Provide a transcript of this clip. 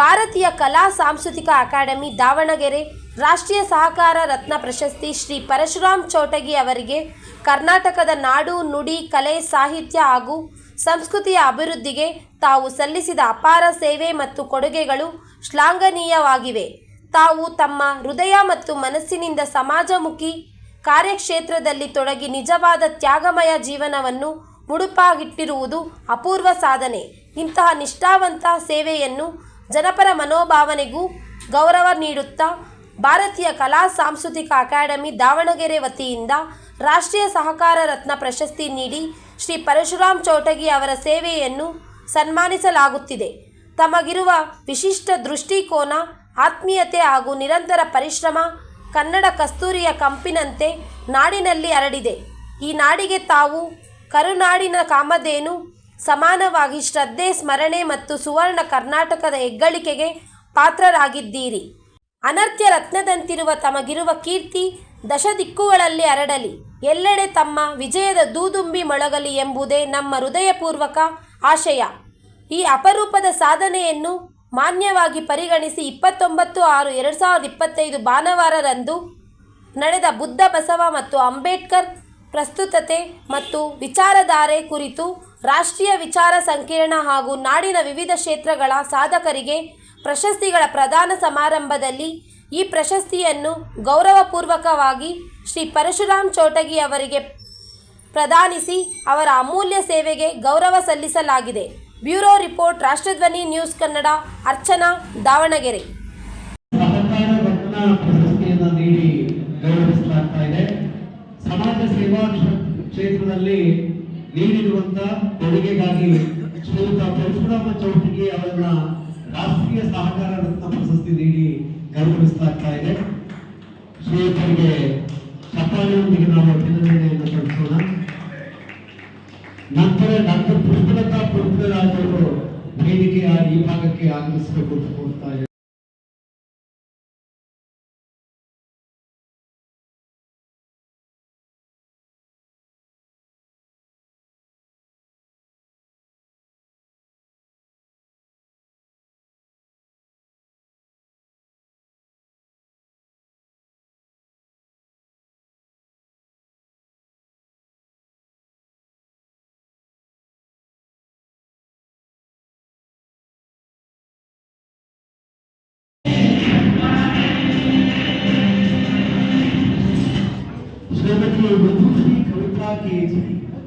ಭಾರತೀಯ ಕಲಾ ಸಾಂಸ್ಕೃತಿಕ ಅಕಾಡೆಮಿ ದಾವಣಗೆರೆ, ರಾಷ್ಟ್ರೀಯ ಸಹಕಾರ ರತ್ನ ಪ್ರಶಸ್ತಿ ಶ್ರೀ ಪರಶುರಾಮ್ ಚೌಟಗಿ ಅವರಿಗೆ ಕರ್ನಾಟಕದ ನಾಡು ನುಡಿ ಕಲೆ ಸಾಹಿತ್ಯ ಹಾಗೂ ಸಂಸ್ಕೃತಿಯ ಅಭಿವೃದ್ಧಿಗೆ ತಾವು ಸಲ್ಲಿಸಿದ ಅಪಾರ ಸೇವೆ ಮತ್ತು ಕೊಡುಗೆಗಳು ಶ್ಲಾಘನೀಯವಾಗಿವೆ. ತಾವು ತಮ್ಮ ಹೃದಯ ಮತ್ತು ಮನಸ್ಸಿನಿಂದ ಸಮಾಜಮುಖಿ ಕಾರ್ಯಕ್ಷೇತ್ರದಲ್ಲಿ ತೊಡಗಿ ನಿಜವಾದ ತ್ಯಾಗಮಯ ಜೀವನವನ್ನು ಮುಡುಪಾಗಿಟ್ಟಿರುವುದು ಅಪೂರ್ವ ಸಾಧನೆ. ಇಂತಹ ನಿಷ್ಠಾವಂತ ಸೇವೆಯನ್ನು ಜನಪರ ಮನೋಭಾವನೆಗೂ ಗೌರವ ನೀಡುತ್ತಾ ಭಾರತೀಯ ಕಲಾ ಸಾಂಸ್ಕೃತಿಕ ಅಕಾಡೆಮಿ ದಾವಣಗೆರೆ ವತಿಯಿಂದ ರಾಷ್ಟ್ರೀಯ ಸಹಕಾರ ರತ್ನ ಪ್ರಶಸ್ತಿ ನೀಡಿ ಶ್ರೀ ಪರಶುರಾಮ್ ಚೌಟಗಿ ಅವರ ಸೇವೆಯನ್ನು ಸನ್ಮಾನಿಸಲಾಗುತ್ತಿದೆ. ತಮಗಿರುವ ವಿಶಿಷ್ಟ ದೃಷ್ಟಿಕೋನ, ಆತ್ಮೀಯತೆ ಹಾಗೂ ನಿರಂತರ ಪರಿಶ್ರಮ ಕನ್ನಡ ಕಸ್ತೂರಿಯ ಕಂಪಿನಂತೆ ನಾಡಿನಲ್ಲಿ ಹರಡಿದೆ ಈ ನಾಡಿಗೆ ತಾವು ಕರುನಾಡಿನ ಕಾಮಧೇನು ಸಮಾನವಾಗಿ ಶ್ರದ್ಧೆ, ಸ್ಮರಣೆ ಮತ್ತು ಸುವರ್ಣ ಕರ್ನಾಟಕದ ಹೆಗ್ಗಳಿಕೆಗೆ ಪಾತ್ರರಾಗಿದ್ದೀರಿ. ಅನರ್ತ್ಯ ರತ್ನದಂತಿರುವ ತಮಗಿರುವ ಕೀರ್ತಿ ದಶ ದಿಕ್ಕುಗಳಲ್ಲಿ ಹರಡಲಿ. ಎಲ್ಲೆಡೆ ತಮ್ಮ ವಿಜಯದ ದೂದುಂಬಿ ಮೊಳಗಲಿ ಎಂಬುದೇ ನಮ್ಮ ಹೃದಯಪೂರ್ವಕ ಆಶಯ. ಈ ಅಪರೂಪದ ಸಾಧನೆಯನ್ನು ಮಾನ್ಯವಾಗಿ ಪರಿಗಣಿಸಿ ಇಪ್ಪತ್ತೊಂಬತ್ತು ಆರು ಎರಡು ಸಾವಿರದ ಇಪ್ಪತ್ತೈದು ಭಾನುವಾರರಂದು ನಡೆದ ಬುದ್ಧ ಬಸವ ಮತ್ತು ಅಂಬೇಡ್ಕರ್ ಪ್ರಸ್ತುತತೆ ಮತ್ತು ವಿಚಾರಧಾರೆ ಕುರಿತು ರಾಷ್ಟ್ರೀಯ ವಿಚಾರ ಸಂಕಿರಣ ಹಾಗೂ ನಾಡಿನ ವಿವಿಧ ಕ್ಷೇತ್ರಗಳ ಸಾಧಕರಿಗೆ ಪ್ರಶಸ್ತಿಗಳ ಪ್ರದಾನ ಸಮಾರಂಭದಲ್ಲಿ ಈ ಪ್ರಶಸ್ತಿಯನ್ನು ಗೌರವಪೂರ್ವಕವಾಗಿ ಶ್ರೀ ಪರಶುರಾಮ್ ಚೌಟಗಿ ಅವರಿಗೆ ಪ್ರದಾನಿಸಿ ಅವರ ಅಮೂಲ್ಯ ಸೇವೆಗೆ ಗೌರವ ಸಲ್ಲಿಸಲಾಗಿದೆ. Bureau report, Rashtradhwani news Kannada, Archana, Davanagere. ಸಮಾಜ ಸೇವಾ ಕ್ಷೇತ್ರದಲ್ಲಿ ನೀಡಿರುವಂತ ಕೊಡುಗೆಗಾಗಿ ಶ್ರೀಯುತ ಪರಶುರಾಮ ಚೌಟಿಗೆ ಅವರನ್ನ ರಾಷ್ಟ್ರೀಯ ಸಹಕಾರ ರತ್ನ ಪ್ರಶಸ್ತಿ ನೀಡಿ ಗೌರವಿಸಲಾಗ್ತಾ ಇದೆ. ಶ್ರೀಯುತರಿಗೆ ಶತಾಯೊಂದಿಗೆ ನಾವು ಅಭಿನಂದನೆಯನ್ನು ಸಲ್ಲಿಸೋಣ. ನಂತರ ಡಾಕ್ಟರ್ ಪುಷ್ಪಲತಾ ಪುಷ್ಪರಾಜ್ ಅವರು ವೇದಿಕೆಯ ಈ ಭಾಗಕ್ಕೆ ಆಗಮಿಸಬೇಕು ಅಂತ ಕೋರ್ತಾ aqui.